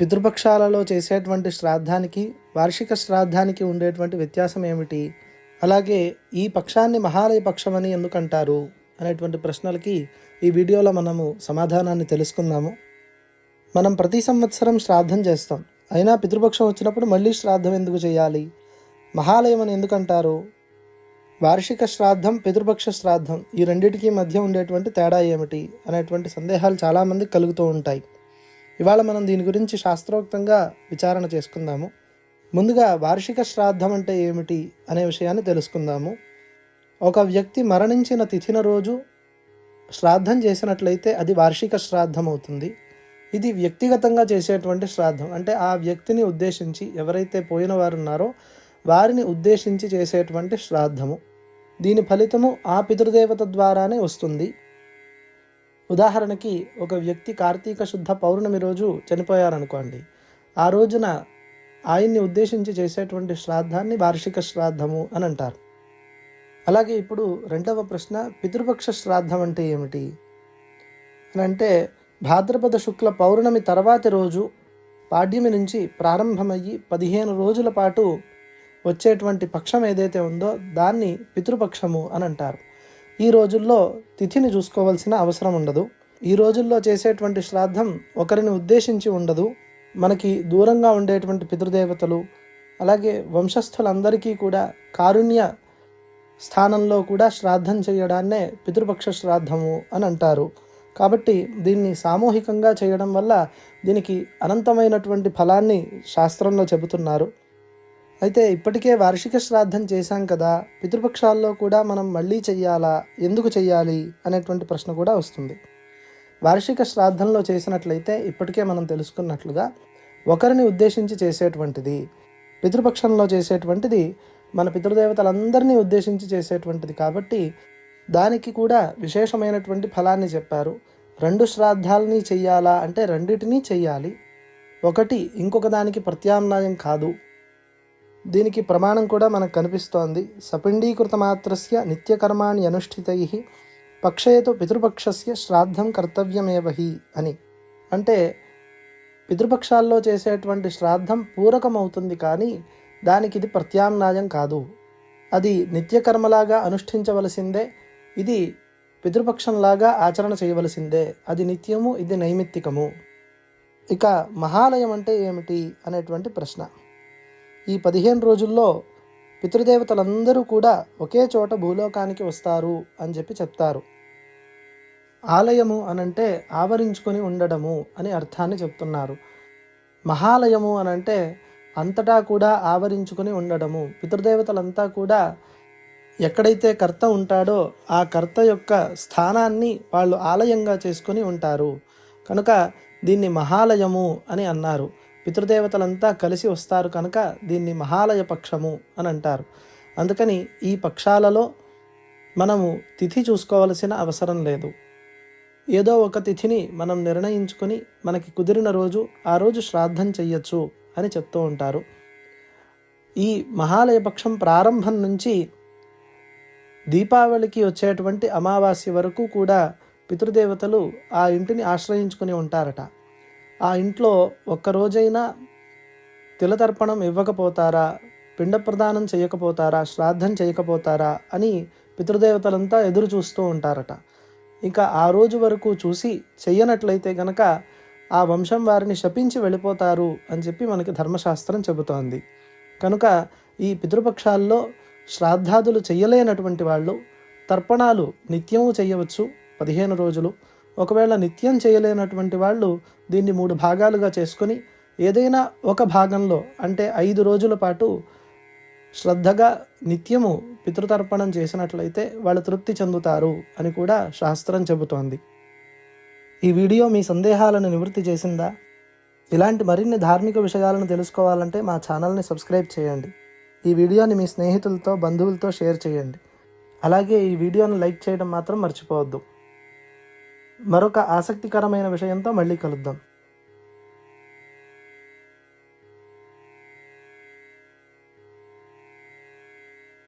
పితృపక్షాలలో చేసేటువంటి శ్రాద్ధానికి వార్షిక శ్రాద్ధానికి ఉండేటువంటి వ్యత్యాసం ఏమిటి? అలాగే ఈ పక్షాన్ని మహాలయ పక్షం అని ఎందుకంటారు? అనేటువంటి ప్రశ్నలకి ఈ వీడియోలో మనము సమాధానాన్ని తెలుసుకుందాము మనం ప్రతి సంవత్సరం శ్రాద్ధం చేస్తాం. అయినా పితృపక్షం వచ్చినప్పుడు మళ్ళీ శ్రాద్ధం ఎందుకు చేయాలి? మహాలయం అని ఎందుకంటారు? వార్షిక శ్రాద్ధం పితృపక్ష శ్రాద్ధం ఈ రెండింటికి మధ్య ఉండేటువంటి తేడా ఏమిటి? అనేటువంటి సందేహాలు చాలామంది కలుగుతూ ఉంటాయి. ఇవాళ మనం దీని గురించి శాస్త్రోక్తంగా విచారణ చేసుకుందాము. ముందుగా వార్షిక శ్రాద్ధం అంటే ఏమిటి అనే విషయాన్ని తెలుసుకుందాము. ఒక వ్యక్తి మరణించిన తిథిన రోజు శ్రాద్ధం చేసినట్లయితే అది వార్షిక శ్రాద్ధం అవుతుంది. ఇది వ్యక్తిగతంగా చేసేటువంటి శ్రాద్ధం. అంటే ఆ వ్యక్తిని ఉద్దేశించి ఎవరైతే పోయిన వారు ఉన్నారో వారిని ఉద్దేశించి చేసేటువంటి శ్రాద్ధము. దీని ఫలితము ఆ పితృదేవత ద్వారానే వస్తుంది. ఉదాహరణకి ఒక వ్యక్తి కార్తీక శుద్ధ పౌర్ణమి రోజు చనిపోయారనుకోండి ఆ రోజున ఆయన్ని ఉద్దేశించి చేసేటువంటి శ్రాద్ధాన్ని వార్షిక శ్రాద్ధము అని అంటారు. అలాగే ఇప్పుడు రెండవ ప్రశ్న పితృపక్ష శ్రాద్ధం అంటే ఏమిటి? అని అంటే భాద్రపద శుక్ల పౌర్ణమి తర్వాతి రోజు పాడ్యమి నుంచి ప్రారంభమయ్యి పదిహేను రోజుల పాటు వచ్చేటువంటి పక్షం ఏదైతే ఉందో దాన్ని పితృపక్షము అని అంటారు. ఈ రోజుల్లో తిథిని చూసుకోవాల్సిన అవసరం ఉండదు. ఈ రోజుల్లో చేసేటువంటి శ్రాద్ధం ఒకరిని ఉద్దేశించి ఉండదు. మనకి దూరంగా ఉండేటువంటి పితృదేవతలు అలాగే వంశస్థులందరికీ కూడా కారుణ్య స్థానంలో కూడా శ్రాద్ధం చేయడాన్నే పితృపక్ష శ్రాద్ధము అని అంటారు. కాబట్టి దీన్ని సామూహికంగా చేయడం వల్ల దీనికి అనంతమైనటువంటి ఫలాన్ని శాస్త్రంలో చెబుతున్నారు. అయితే ఇప్పటికే వార్షిక శ్రాద్ధం చేశాం కదా పితృపక్షాల్లో కూడా మనం మళ్ళీ చెయ్యాలా ఎందుకు చెయ్యాలి అనేటువంటి ప్రశ్న కూడా వస్తుంది. వార్షిక శ్రాద్ధంలో చేసినట్లయితే ఇప్పటికే మనం తెలుసుకున్నట్లుగా ఒకరిని ఉద్దేశించి చేసేటువంటిది పితృపక్షంలో చేసేటువంటిది మన పితృదేవతలందరినీ ఉద్దేశించి చేసేటువంటిది కాబట్టి దానికి కూడా విశేషమైనటువంటి ఫలాన్ని చెప్పారు. రెండు శ్రాద్ధాలని చెయ్యాలా అంటే రెండింటినీ చెయ్యాలి. ఒకటి ఇంకొక దానికి ప్రత్యామ్నాయం కాదు. దీనికి ప్రమాణం కూడా మనకు కనిపిస్తోంది. సపిండీకృత మాత్రస్య నిత్యకర్మాణి అనుష్ఠితై పక్షయతో పితృపక్షస్య శ్రాద్ధం కర్తవ్యమేవహి అని. అంటే పితృపక్షాల్లో చేసేటువంటి శ్రాద్ధం పూరకమవుతుంది కానీ దానికి ఇది ప్రత్యామ్నాయం కాదు. అది నిత్యకర్మలాగా అనుష్ఠించవలసిందే ఇది పితృపక్షంలాగా ఆచరణ చేయవలసిందే. అది నిత్యము ఇది నైమిత్తికము. ఇక మహాలయం అంటే ఏమిటి అనేటువంటి ప్రశ్న. ఈ పదిహేను రోజుల్లో పితృదేవతలందరూ కూడా ఒకే చోట భూలోకానికి వస్తారు అని చెప్పి చెప్తారు. ఆలయము అనంటే ఆవరించుకొని ఉండడము అని అర్థాన్ని చెప్తున్నారు. మహాలయము అనంటే అంతటా కూడా ఆవరించుకొని ఉండడము. పితృదేవతలంతా కూడా ఎక్కడైతే కర్త ఉంటాడో ఆ కర్త యొక్క స్థానాన్ని వాళ్ళు ఆలయంగా చేసుకుని ఉంటారు. కనుక దీన్ని మహాలయము అని అన్నారు. పితృదేవతలంతా కలిసి వస్తారు కనుక దీన్ని మహాలయ పక్షము అని అంటారు. అందుకని ఈ పక్షాలలో మనము తిథి చూసుకోవలసిన అవసరం లేదు. ఏదో ఒక తిథిని మనం నిర్ణయించుకొని మనకి కుదిరిన రోజు ఆ రోజు శ్రాద్ధం చెయ్యొచ్చు అని చెప్తూ ఉంటారు. ఈ మహాలయ పక్షం ప్రారంభం నుంచి దీపావళికి వచ్చేటువంటి అమావాస్య వరకు కూడా పితృదేవతలు ఆ ఇంటిని ఆశ్రయించుకుని ఉంటారట. ఆ ఇంట్లో ఒక్కరోజైనా తిలతర్పణం ఇవ్వకపోతారా? పిండ ప్రదానం చేయకపోతారా? శ్రాద్ధం చేయకపోతారా? అని పితృదేవతలంతా ఎదురు చూస్తూ ఉంటారట. ఇంకా ఆ రోజు వరకు చూసి చెయ్యనట్లయితే గనక ఆ వంశం వారిని శపించి వెళ్ళిపోతారు అని చెప్పి మనకి ధర్మశాస్త్రం చెబుతోంది. కనుక ఈ పితృపక్షాల్లో శ్రాద్ధాదులు చెయ్యలేనటువంటి వాళ్ళు తర్పణాలు నిత్యము చేయవచ్చు పదిహేను రోజులు. ఒకవేళ నిత్యం చేయలేనటువంటి వాళ్ళు దీన్ని మూడు భాగాలుగా చేసుకొని ఏదైనా ఒక భాగంలో అంటే ఐదు రోజుల పాటు శ్రద్ధగా నిత్యము పితృతర్పణం చేసినట్లయితే వాళ్ళు తృప్తి చెందుతారు అని కూడా శాస్త్రం చెబుతోంది. ఈ వీడియో మీ సందేహాలను నివృత్తి చేసిందా? ఇలాంటి మరిన్ని ధార్మిక విషయాలను తెలుసుకోవాలంటే మా ఛానల్ని సబ్స్క్రైబ్ చేయండి. ఈ వీడియోని మీ స్నేహితులతో బంధువులతో షేర్ చేయండి. అలాగే ఈ వీడియోను లైక్ చేయడం మాత్రం మర్చిపోవద్దు. మరొక ఆసక్తికరమైన విషయంతో మళ్ళీ కలుద్దాం.